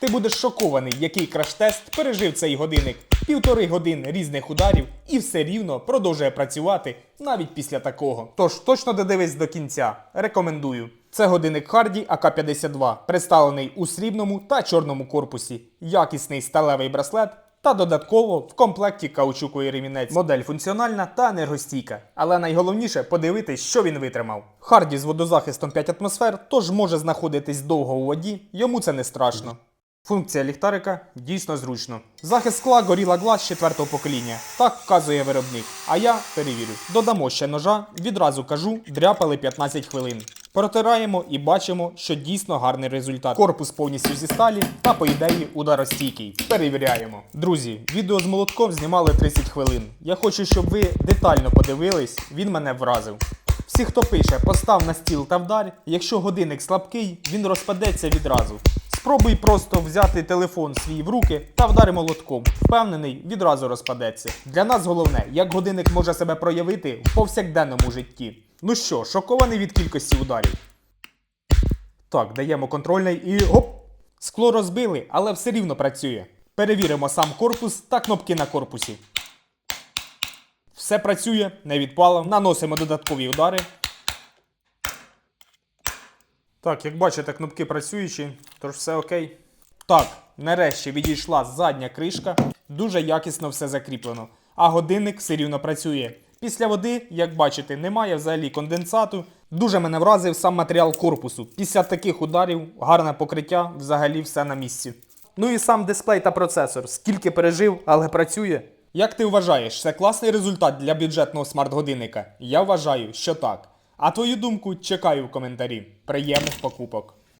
Ти будеш шокований, який краш-тест пережив цей годинник. Півтори години різних ударів і все рівно продовжує працювати навіть після такого. Тож точно додивись до кінця. Рекомендую. Це годинник Харді АК-52, представлений у срібному та чорному корпусі, якісний сталевий браслет та додатково в комплекті каучуковий ремінець. Модель функціональна та енергостійка. Але найголовніше подивитись, що він витримав. Харді з водозахистом 5 атмосфер, тож може знаходитись довго у воді, йому це не страшно. Функція ліхтарика дійсно зручно. Захист скла Gorilla Glass 4 покоління. Так вказує виробник. А я перевірю. Додамо ще ножа, відразу кажу, дряпали 15 хвилин. Протираємо і бачимо, що дійсно гарний результат. Корпус повністю зі сталі та, по ідеї, ударостійкий. Перевіряємо. Друзі, відео з молотком знімали 30 хвилин. Я хочу, щоб ви детально подивились, він мене вразив. Всі, хто пише, постав на стіл та вдар, якщо годинник слабкий, він розпадеться відразу. Спробуй просто взяти телефон свій в руки та вдари молотком. Впевнений, відразу розпадеться. Для нас головне, як годинник може себе проявити в повсякденному житті. Ну що, шокований від кількості ударів? Так, даємо контрольний і оп! Скло розбили, але все рівно працює. Перевіримо сам корпус та кнопки на корпусі. Все працює, не відпало. Наносимо додаткові удари. Так, як бачите, кнопки працюючі, тож все окей. Так, нарешті відійшла задня кришка, дуже якісно все закріплено. А годинник все рівно працює. Після води, як бачите, немає взагалі конденсату. Дуже мене вразив сам матеріал корпусу. Після таких ударів гарне покриття, взагалі все на місці. Ну і сам дисплей та процесор. Скільки пережив, але працює. Як ти вважаєш, це класний результат для бюджетного смарт-годинника? Я вважаю, що так. А твою думку чекаю в коментарі. Приємних покупок.